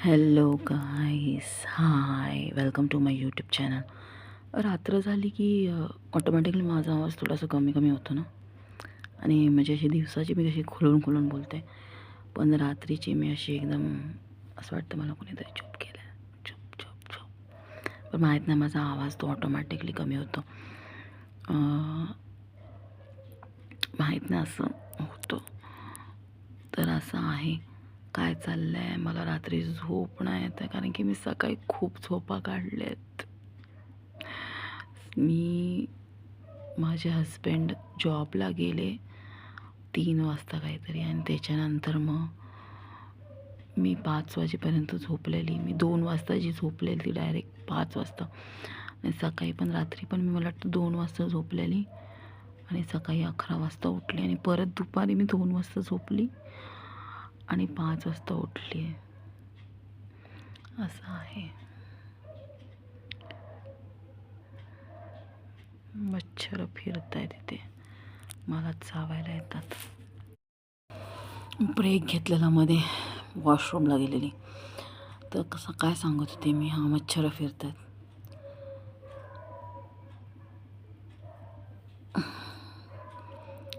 Hello guys hi welcome to my YouTube channel रात्र झाली की ऑटोमॅटिकली माझा आवाज थोडासा कमी कमी होतो ना? आणि म्हणजे अशी दिवसाची मी कशी खुलून खुलून बोलते. पण रात्रीची मी अशी एकदम असं वाटतं मला कोणीतरी चूप केलं चुप चुप चुप. पण माहीत नाही माझा आवाज तो ऑटोमॅटिकली कमी होतो. माहीत नाही असं होतं. तर असं आहे. काय चाललं आहे मला रात्री झोप नाही येत आहे कारण की मी सकाळी खूप झोपा काढल्यात. मी माझे हस्बंड जॉबला गेले तीन वाजता काहीतरी आणि त्याच्यानंतर मग मी पाच वाजेपर्यंत झोपलेली. मी दोन वाजता जी झोपलेली ती डायरेक्ट पाच वाजता. आणि सकाळी पण रात्री पण मी मला वाटतं दोन वाजता झोपलेली आणि सकाळी अकरा वाजता उठली आणि परत दुपारी मी दोन वाजता झोपली. आणि पाच वाजता उठली आहे असं आहे. मच्छर फिरत आहे तिथे मला चावायला येतात. ब्रेक घेतलेला मध्ये वॉशरूमला गेलेली. तर कसं काय सांगत होते मी? हा मच्छर फिरत आहेत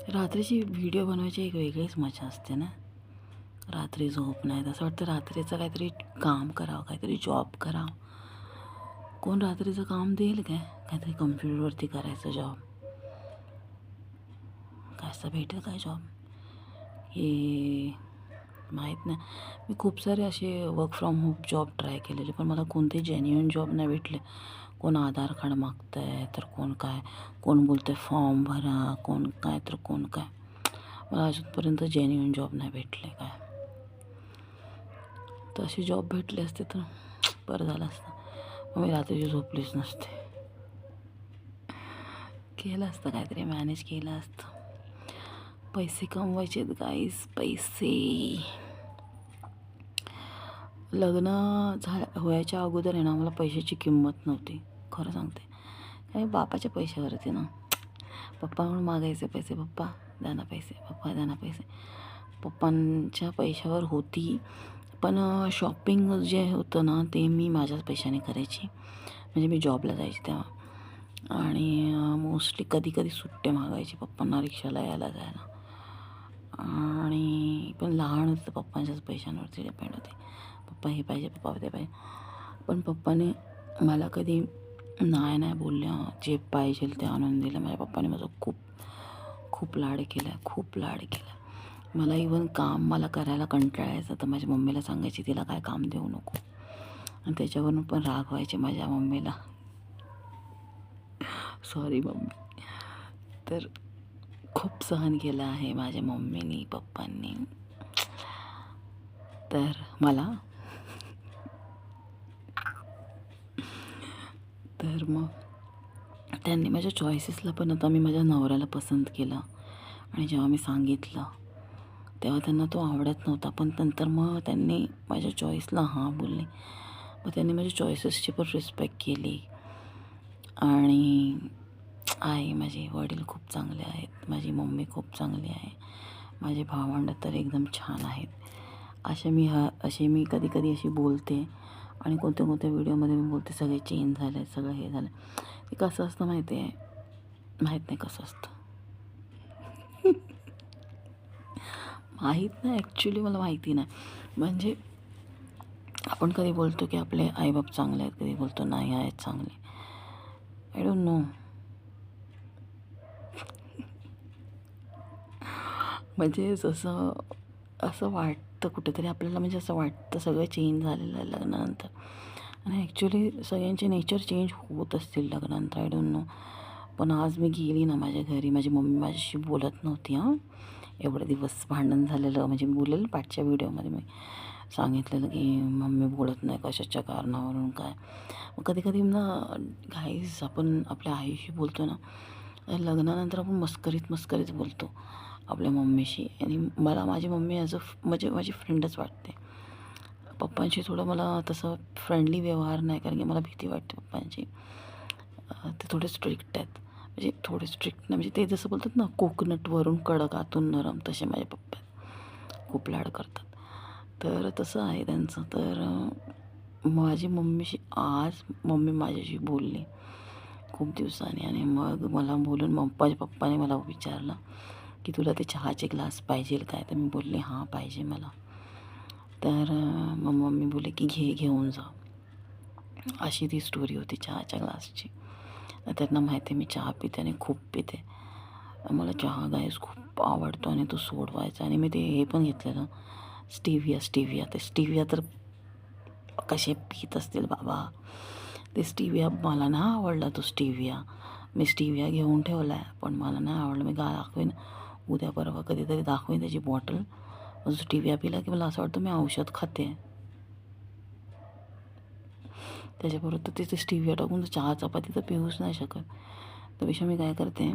रात्रीची व्हिडिओ बनवायची एक वेगळीच मजा असते ना? रात्री झोप नाही. असं वाटतं रात्रीचं काहीतरी काम करावं काहीतरी जॉब करावं. कोण रात्रीचं काम देईल काय? काहीतरी कम्प्युटरवरती करायचं जॉब काय असं भेटेल काय जॉब हे माहीत नाही. मी खूप सारे असे work from home job try केलेले पण मला कोणते जेन्युइन जॉब नाही भेटले. कोण आधार कार्ड मागतं आहे तर कोण काय? कोण बोलतं आहे फॉर्म भरा कोण काय तर कोण काय? मला अजूनपर्यंत जेन्युइन जॉब नाही भेटले काय. तर असे जॉब भेटले असते तर बरं झालं असतं. मग मी रात्रीची झोपलीच नसते. केलं असतं काहीतरी मॅनेज केलं असतं. पैसे कमवायचे गाईस पैसे. लग्न झा व्हायच्या अगोदर आहे ना मला पैशाची किंमत नव्हती. खरं सांगते. काही बापाच्या पैशावरती ना. पप्पा म्हणून मागायचे पैसे पप्पा द्या ना पैसे पप्पा द्या ना पैसे. पप्पांच्या पैशावर होती. पण शॉपिंग जे होतं ना ते मी माझ्याच पैशाने करायची. म्हणजे मी जॉबला जायची तेव्हा. आणि मोस्टली कधी कधी सुट्टे मागायचे पप्पांना रिक्षाला यायला जायला. आणि पण लहान होतं पप्पांच्याच पैशांवरती डिपेंड होते. पप्पा हे पाहिजे पप्पा ते पाहिजे. पण पप्पाने मला कधी नाही नाही बोलल्या. जे पाहिजे ते आणून दिलं. माझ्या पप्पाने माझं खूप खूप लाड केला खूप लाड केला. मला इवन काम मला करायला कंटाळायचं. तर माझ्या मम्मीला सांगायची तिला काय काम देऊ नको. आणि त्याच्यावरून पण राग व्हायचे माझ्या मम्मीला. Sorry mummy. तर खूप सहन केलं आहे माझ्या मम्मीनी पप्पांनी. तर मला? तर मग त्यांनी माझ्या चॉईसेसला पण आता मी माझ्या नवऱ्याला पसंत केलं. आणि जेव्हा मी सांगितलं तेव्हा त्यांना तो आवडत नव्हता. पण नंतर मग त्यांनी माझ्या चॉईसला हां बोलले. मग त्यांनी माझ्या चॉईसेसची पण रिस्पेक्ट केली. आणि आई माझे वडील खूप चांगले आहेत. माझी मम्मी खूप चांगली आहे. माझे भावंड तर एकदम छान आहेत. असे मी हा असे मी कधी कधी अशी बोलते. आणि कोणत्या कोणत्या व्हिडिओमध्ये मी बोलते सगळे चेंज झाले सगळं हे झालं. ते कसं असतं माहिती आहे माहीत नाही कसं असतं. माहीत नाही ॲक्च्युली मला माहिती नाही. म्हणजे आपण कधी बोलतो की आपले आईबाप चांगले आहेत कधी बोलतो नाही आहेत चांगले. आय डोंट नो म्हणजे जसं असं वाटतं कुठेतरी आपल्याला म्हणजे असं वाटतं सगळं चेंज झालेलं आहे लग्नानंतर. आणि ॲक्च्युली सगळ्यांचे नेचर चेंज होत असतील लग्नानंतर आय डोंट नो पण आज मी गेली ना माझ्या घरी माझी मम्मी माझ्याशी बोलत नव्हती हां. एवढे दिवस भांडण झालेलं म्हणजे बोलेल बोललेलं पाठच्या व्हिडिओमध्ये मी. सांगितलेलं की मम्मी बोलत नाही कशाच्या कारणावरून काय? मग कधी कधी ना घाईस आपण आपल्या आईशी बोलतो ना लग्नानंतर आपण मस्करीत मस्करीत बोलतो आपल्या मम्मीशी. आणि मला माझी मम्मी ॲज अ म्हणजे माझी फ्रेंडच वाटते. पप्पांशी थोडं मला तसं फ्रेंडली व्यवहार नाही कारण की मला भीती वाटते पप्पांची ते थोडे स्ट्रिक्ट आहेत. म्हणजे थोडे स्ट्रिक्ट नाही म्हणजे ते जसं बोलतात ना कोकनटवरून कडक आतून नरम तसे माझे पप्पा आहेत खूप लाड करतात. तर तसं आहे त्यांचं. तर माझी मम्मीशी आज मम्मी माझ्याशी बोलली खूप दिवसांनी आणि मग मला बोलून मप्पाच्या पप्पाने मला विचारलं की तुला ते चहाचे ग्लास पाहिजे काय? तर मी बोलले हां पाहिजे मला. तर मग मम्मी बोलले की घे घेऊन जा. अशी ती स्टोरी होती चहाच्या ग्लासची त्यांना माहिती आहे मी चहा पिते आणि खूप पिते. मला चहा गायस खूप आवडतो आणि तो सोडवायचा आणि मी ते हे पण घेतलेलं. Stevia stevia. ते स्टिविया तर कसे पित असतील बाबा. ते स्टिविया मला ना आवडला तो स्टिविया. मी स्टिविया घेऊन ठेवला आहे पण मला नाही आवडलं. मी गा दाखवेन. उद्या परवा कधीतरी दाखवेन त्याची बॉटल स्टिविया पिला की मला असं वाटतं मी औषध खाते. त्याच्याबरोबर तर तिथे स्टिविया टाकून तर चहा चपाती तर पिऊच नाही शकत. त्यापेक्षा मी काय करते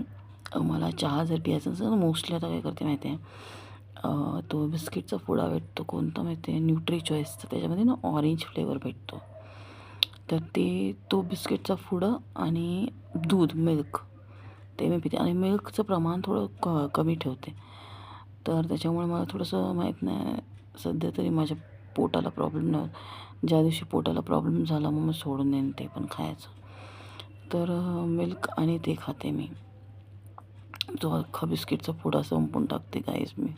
मला चहा जर पियायचा असेल तर मोस्टली आता काय करते माहिती आहे तो बिस्किटचा पुडा भेटतो कोणता माहिती आहे न्यूट्री चॉईसचा त्याच्यामध्ये ना ऑरेंज फ्लेवर भेटतो. तर ते तो बिस्किटचा फुडं आणि दूध मिल्क ते मी पिते. आणि मिल्कचं प्रमाण थोडं क कमी ठेवते. तर त्याच्यामुळे मला थोडंसं माहीत नाही सध्या तरी माझ्या पोटाला प्रॉब्लेम न ज्या दिवशी पोटाला प्रॉब्लेम झाला मग मी सोडून देईन ते पण खायचं. तर मिल्क आणि ते खाते मी. जो अख्खा बिस्किटचा पुडा संपून टाकते काहीच मी.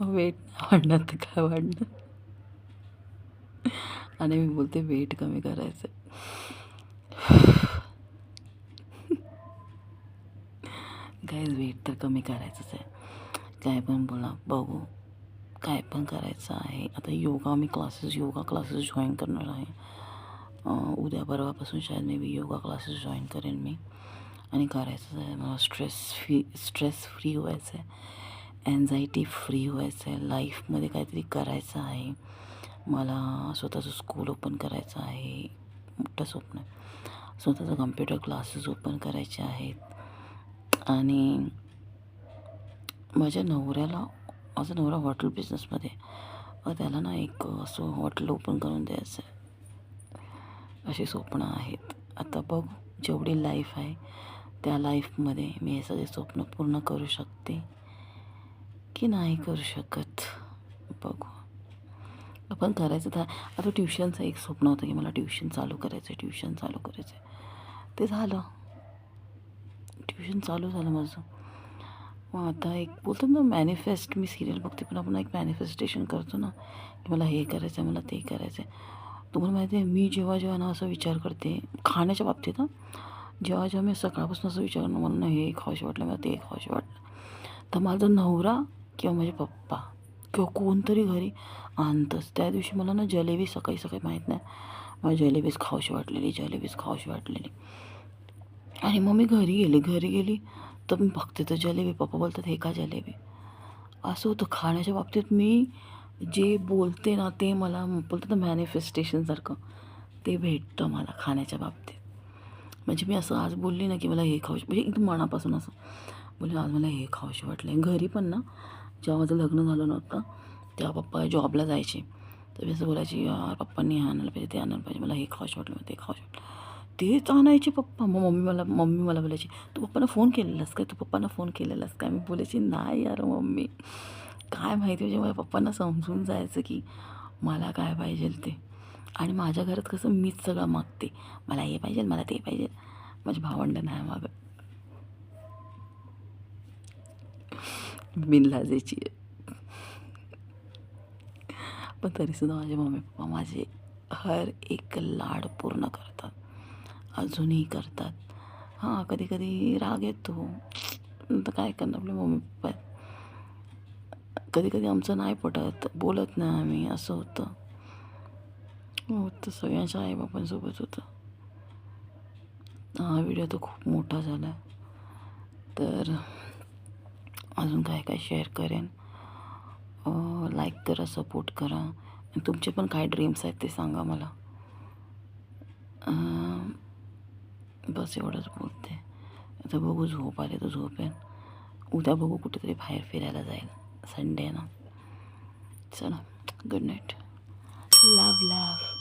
मग वेट वाढणार तर काय वाढणार? आणि मी बोलते वेट कमी करायचं काहीच वेट तर कमी करायचंच आहे. काय पण बोला बघू. काय पण करायचं आहे. आता योगा मी क्लासेस योगा क्लासेस जॉईन करणार आहे. उद्या परवापासून शायद maybe yoga classes join करेन मी. आणि करायचं आहे. मला स्ट्रेस फ्री स्ट्रेस फ्री व्हायचं आहे अँझायटी फ्री व्हायचं आहे लाईफमध्ये काहीतरी करायचं आहे. मला स्वतःचं स्कूल ओपन करायचं आहे. मोठं स्वप्न आहे. स्वतःचं कम्प्युटर क्लासेस ओपन करायचे आहेत. आणि माझ्या नवऱ्याला माझा नवरा हॉटेल बिझनेसमध्ये त्याला ना एक असं हॉटेल ओपन करून द्यायचं आहे अशी स्वप्न आहेत. आता बघ जेवढी लाईफ आहे त्या लाईफमध्ये मी हे सगळे स्वप्न पूर्ण करू शकते की नाही करू शकत? बघू. आपण करायचं तर आता ट्युशनचं एक स्वप्न होतं की मला ट्युशन चालू करायचं आहे ट्युशन चालू करायचं आहे ते झालं. ट्युशन चालू झालं माझं. मग आता एक बोलतो ना मॅनिफेस्ट मी सिरियल बघते पण आपण एक मॅनिफेस्टेशन करतो ना की मला हे करायचं आहे मला ते करायचं आहे तुम्हाला माहिती आहे मी जेव्हा जेव्हा ना असं विचार करते खाण्याच्या बाबतीत ना जेव्हा जेव्हा मी सकाळपासून असं विचार मला ना हे खाऊशी वाटलं मला ते खाऊशी वाटलं. तर माझा नवरा किंवा माझे पप्पा किंवा कोणतरी घरी आणतंच. त्या दिवशी मला ना जलेबी सकाळी सकाळी माहीत नाही. मला जलेबीच खाऊशी वाटलेली जलेबीच खावशी वाटलेली. आणि मग मी घरी गेली घरी गेली तर मी बघते तर जलेबी पप्पा बोलतात हे का जलेबी. असं होतं खाण्याच्या बाबतीत मी जे बोलते ना ते मला बोलतात ना मॅनिफेस्टेशनसारखं ते भेटतं मला खाण्याच्या बाबतीत. म्हणजे मी असं आज बोलली ना की मला हे खाऊशी म्हणजे एकदम मनापासून असं बोलले आज मला हे खाऊशी वाटलं घरी पण ना जेव्हा माझं लग्न झालं नव्हतं तेव्हा पप्पा जॉबला जायचे. तर मी असं बोलायची यार पप्पांनी हे आणायला पाहिजे ते आणायला पाहिजे मला हे खाऊशी वाटलं ते खाऊशी वाटलं. तेच आणायचे पप्पा. मग मम्मी मला मम्मी मला बोलायची तू पप्पांना फोन केलेलास काय? तू पप्पांना फोन केलेलास काय? मी बोलायची नाही यार मम्मी. काय माहिती म्हणजे माझ्या पप्पांना समजून जायचं की मला काय पाहिजे ते. आणि माझ्या घरात कसं मीच सगळं मागते. मला हे पाहिजे मला ते पाहिजे. माझी भावंड नाही मागं बिनलाजेची लाजायची पण तरीसुद्धा माझे मम्मी पप्पा माझे हर एक लाड पूर्ण करतात. अजूनही करतात. हां कधी कधी राग येतो. तर काय करणार आपले मम्मी पप्पा? कधी कधी आमचं नाही पटत. बोलत नाही आम्ही असं होतं. हो तर सगळ्यांच्या आईबापांसोबत होतं. हा व्हिडिओ तर खूप मोठा झाला. तर अजून काय काय शेअर करेन. लाईक करा सपोर्ट करा. आणि तुमचे पण काय ड्रीम्स आहेत ते सांगा मला. बस एवढंच बोलते. आता बघू झोप आले तर झोपेन. उद्या बघू कुठेतरी बाहेर फिरायला जाईल संडे ना. चला गुड नाईट लव लव